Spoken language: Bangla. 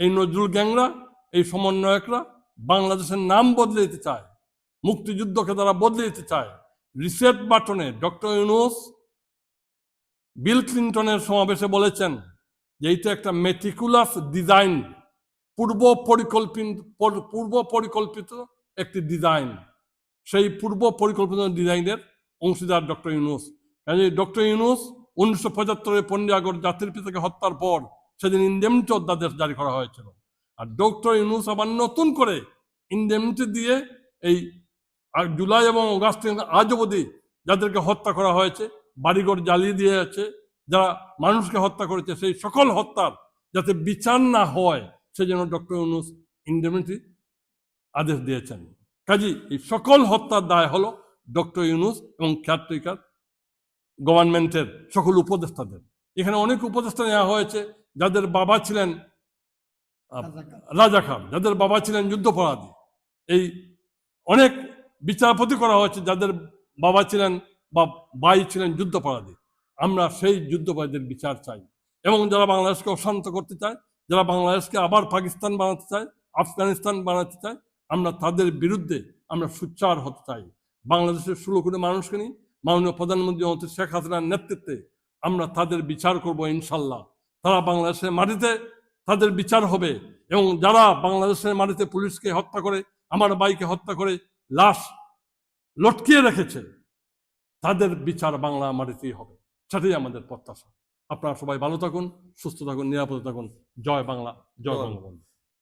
এই নজরুল গ্যাংরা, এই সমন্বয়করা বাংলাদেশের নাম বদলে দিতে চায়, মুক্তিযুদ্ধকে তারা বদলে দিতে চায়। রিসেট বাটনে ডক্টর ইউনুস বিল ক্লিন্টনের সমাবেশে বলেছেন যে এইটা একটা মেটিকুলাস ডিজাইন পূর্ব পরিকল্পিত পূর্ব পরিকল্পিত একটি ডিজাইন সেই পূর্ব পরিকল্পিত ডিজাইনের অংশীদার ডক্টর ইউনুস। ডক্টর ইউনুস উনিশশো পঁচাত্তরের আগস্ট জাতির পিতাকে হত্যার পর সেদিন ইন্ডেমনিটি অধ্যাদেশ জারি করা হয়েছিল। আর ডক্টর ইউনুস আবার নতুন করে ইন্ডেমনিটি দিয়ে এই জুলাই এবং অগাস্ট আজ অবধি যাদেরকে হত্যা করা হয়েছে, বাড়িঘর জ্বালিয়ে দিয়ে আছে যারা মানুষকে হত্যা করেছে, সেই সকল হত্যার যাতে বিচার না হয়, সেজন্য ডক্টর ইউনুস ইন্ডেমনিটি আদেশ দিয়েছেন। কাজী, এই সকল হত্যার দায় হলো ডক্টর ইউনুস এবং কেয়ারটেকার গভর্নমেন্টের সকল উপদেষ্টাদের। এখানে অনেক উপদেষ্টা নেওয়া হয়েছে যাদের বাবা ছিলেন রাজা খান, যাদের বাবা ছিলেন যুদ্ধপরাধী, এই অনেক বিচারপতি করা হয়েছে যাদের বাবা ছিলেন বা বাই ছিলেন যুদ্ধপরাধী। আমরা সেই যুদ্ধপরাধীদের বিচার চাই। এবং যারা বাংলাদেশকে অশান্ত করতে চায়, যারা বাংলাদেশকে আবার পাকিস্তান বানাতে চায়, আফগানিস্তান বানাতে চায়, আমরা তাদের বিরুদ্ধে আমরা সুচ্চার হতে চাই। বাংলাদেশের ষোলো কোটি মানুষকে নিয়ে মাননীয় প্রধানমন্ত্রী মন্ত্রী শেখ হাসিনার নেতৃত্বে আমরা তাদের বিচার করব ইনশাল্লাহ। তারা বাংলাদেশের মাটিতে তাদের বিচার হবে এবং যারা বাংলাদেশের মাটিতে পুলিশকে হত্যা করে আমার বাইকে হত্যা করে লাশ লটকিয়ে রেখেছে তাদের বিচার বাংলা মাটিতেই হবে। সেটাই আমাদের প্রত্যাশা। আপনারা সবাই ভালো থাকুন সুস্থ থাকুন নিরাপদে থাকুন। জয় বাংলা জয়। বঙ্গবন্ধু।